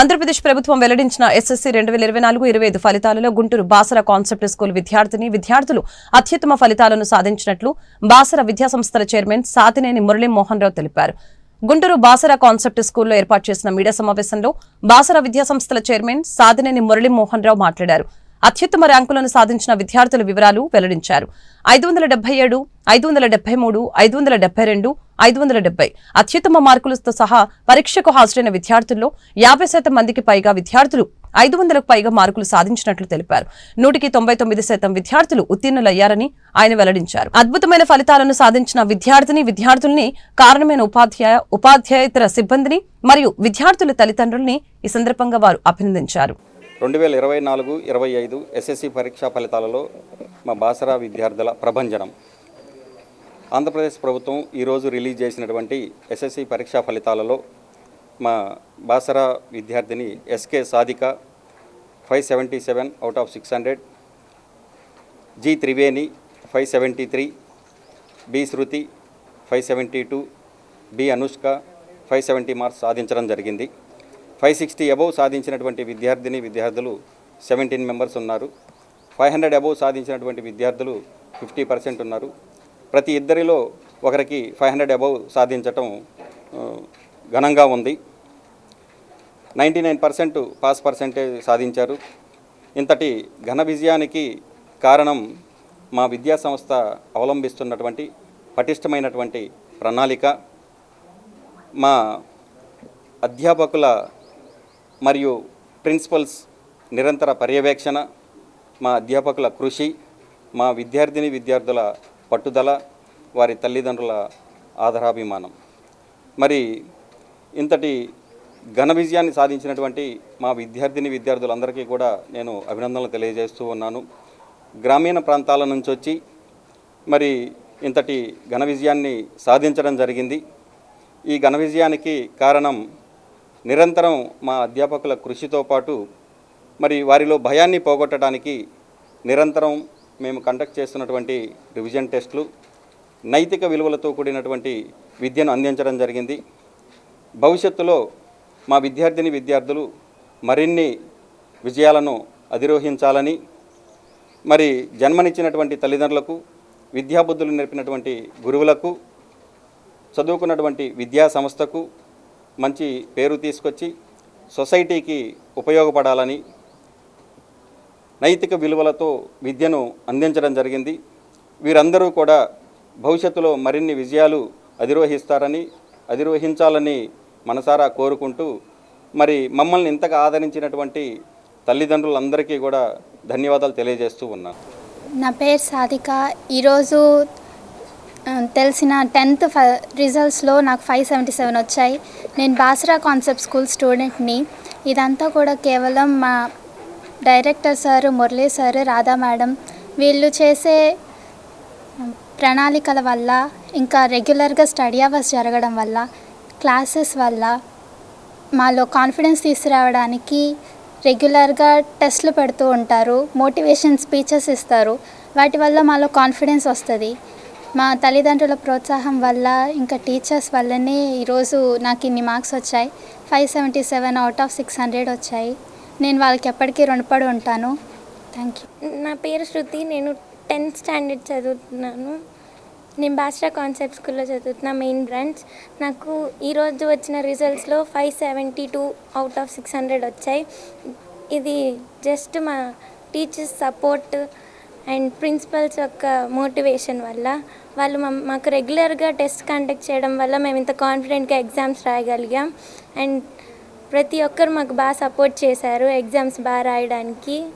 ఆంధ్రప్రదేశ్ ప్రభుత్వం వెల్లడించిన ఎస్ఎస్సీ రెండు వేల ఇరవై నాలుగు ఇరవై ఐదు ఫలితాలలో గుంటూరు బాసర కాన్సెప్ట్ స్కూల్ విద్యార్థిని విద్యార్థులు అత్యుత్తమ ఫలితాలను సాధించినట్లు బాసర విద్యాసంస్థల చైర్మన్ సాతినేని మురళీమోహన్ రావు తెలిపారు. గుంటూరు బాసర కాన్సెప్ట్ స్కూల్లో ఏర్పాటు చేసిన మీడియా సమావేశంలో బాసర విద్యాసంస్థల చైర్మన్ సాతినేని మురళీమోహన్ రావు మాట్లాడారు. అత్యుత్తమ ర్యాంకులను సాధించిన విద్యార్థుల వివరాలు వెల్లడించారు. ఐదు వందల డెబ్బై ఏడు ఐదు వందల డెబ్బై మూడు ఐదు వందల డెబ్బై రెండు ఐదు వందల డెబ్బై అత్యుత్తమ మార్కులతో సహా పరీక్షకు హాజరైన విద్యార్థుల్లో యాభై శాతం మందికి పైగా విద్యార్థులు ఐదు వందలకు పైగా మార్కులు సాధించినట్లు తెలిపారు. నూటికి తొంభై తొమ్మిది శాతం విద్యార్థులు ఉత్తీర్ణులయ్యారని ఆయన వెల్లడించారు. అద్భుతమైన ఫలితాలను సాధించిన విద్యార్థిని విద్యార్థుల్ని కారణమైన ఉపాధ్యాయ ఉపాధ్యాయేతర సిబ్బందిని మరియు విద్యార్థుల తల్లిదండ్రుల్ని ఈ సందర్భంగా వారు అభినందించారు. రెండు వేల ఇరవై నాలుగు ఇరవై ఐదు ఎస్ఎస్సి పరీక్షా ఫలితాలలో మా బాసరా విద్యార్థుల ప్రభంజనం. ఆంధ్రప్రదేశ్ ప్రభుత్వం ఈరోజు రిలీజ్ చేసినటువంటి ఎస్ఎస్సి పరీక్షా ఫలితాలలో మా బాసరా విద్యార్థిని S K Sadhika five seventy seven out of six hundred G Triveni five seventy three B Shruthi five seventy two B Anushka five seventy marks సాధించడం జరిగింది. ఫైవ్ సిక్స్టీ అబౌవ్ సాధించినటువంటి విద్యార్థిని విద్యార్థులు సెవెంటీన్ మెంబర్స్ ఉన్నారు. ఫైవ్ హండ్రెడ్ అబౌవ్ సాధించినటువంటి విద్యార్థులు fifty percent ఉన్నారు. ప్రతి ఇద్దరిలో ఒకరికి ఫైవ్ హండ్రెడ్ అబౌవ్ సాధించటం ఘనంగా ఉంది. Ninety nine percent pass percentage సాధించారు. ఇంతటి ఘన విజయానికి కారణం మా విద్యా సంస్థ అవలంబిస్తున్నటువంటి పటిష్టమైనటువంటి ప్రణాళిక. మా అధ్యాపకుల మరియు ప్రిన్సిపల్స్ నిరంతర పర్యవేక్షణ మా అధ్యాపకుల కృషి మా విద్యార్థిని విద్యార్థుల పట్టుదల వారి తల్లిదండ్రుల ఆధారాభిమానం మరి ఇంతటి ఘన విజయాన్ని సాధించినటువంటి మా విద్యార్థిని విద్యార్థులందరికీ కూడా నేను అభినందనలు తెలియజేస్తూ ఉన్నాను. గ్రామీణ ప్రాంతాల నుంచి వచ్చి మరి ఇంతటి ఘన విజయాన్ని సాధించడం జరిగింది. ఈ ఘన విజయానికి కారణం నిరంతరం మా అధ్యాపకుల కృషితో పాటు మరి వారిలో భయాన్ని పోగొట్టడానికి నిరంతరం మేము కండక్ట్ చేస్తున్నటువంటి రివిజన్ టెస్టులు నైతిక విలువలతో కూడినటువంటి విద్యను అందించడం జరిగింది. భవిష్యత్తులో మా విద్యార్థిని విద్యార్థులు మరిన్ని విజయాలను అధిరోహించాలని మరి జన్మనిచ్చినటువంటి తల్లిదండ్రులకు విద్యాబుద్ధులు నేర్పినటువంటి గురువులకు చదువుకున్నటువంటి విద్యా సంస్థకు మంచి పేరు తీసుకొచ్చి సొసైటీకి ఉపయోగపడాలని నైతిక విలువలతో విద్యను అందించడం జరిగింది. వీరందరూ కూడా భవిష్యత్తులో మరిన్ని విజయాలు అధిరోహిస్తారని అధిరోహించాలని మనసారా కోరుకుంటూ మరి మమ్మల్ని ఇంతగా ఆదరించినటువంటి తల్లిదండ్రులందరికీ కూడా ధన్యవాదాలు తెలియజేస్తూ ఉన్నాను. నా పేరు సాధిక. ఈరోజు తెలిసిన టెన్త్ ఫ రిజల్ట్స్లో నాకు ఫైవ్ సెవెంటీ సెవెన్ వచ్చాయి. నేను బాసరా కాన్సెప్ట్ స్కూల్ స్టూడెంట్ని. ఇదంతా కూడా కేవలం మా director sir Murali sir Radha madam వీళ్ళు చేసే ప్రణాళికల వల్ల ఇంకా రెగ్యులర్గా స్టడీ అవర్స్ జరగడం వల్ల క్లాసెస్ వల్ల మాలో కాన్ఫిడెన్స్ తీసుకురావడానికి రెగ్యులర్గా టెస్ట్లు పెడుతూ ఉంటారు మోటివేషన్ స్పీచెస్ ఇస్తారు. వాటి వల్ల మాలో కాన్ఫిడెన్స్ వస్తుంది. మా తల్లిదండ్రుల ప్రోత్సాహం వల్ల ఇంకా టీచర్స్ వల్లనే ఈరోజు నాకు ఇన్ని మార్క్స్ వచ్చాయి. Five seventy seven out of six hundred వచ్చాయి. నేను వాళ్ళకి ఎప్పటికీ రుణపడి ఉంటాను. Thank you. నా పేరు శృతి. నేను టెన్త్ స్టాండర్డ్ చదువుతున్నాను. నేను బాస్టా కాన్సెప్ట్ స్కూల్లో చదువుతున్నా మెయిన్ బ్రాంచ్. నాకు ఈరోజు వచ్చిన రిజల్ట్స్లో five seventy two out of six hundred వచ్చాయి. ఇది జస్ట్ మా టీచర్స్ సపోర్ట్ అండ్ ప్రిన్సిపల్స్ యొక్క మోటివేషన్ వల్ల వాళ్ళు మా- మాకు రెగ్యులర్గా టెస్ట్ కండక్ట్ చేయడం వల్ల మేము ఇంత కాన్ఫిడెంట్గా ఎగ్జామ్స్ రాయగలిగాం. అండ్ ప్రతి ఒక్కరు మాకు బాగా సపోర్ట్ చేశారు ఎగ్జామ్స్ బాగా రాయడానికి.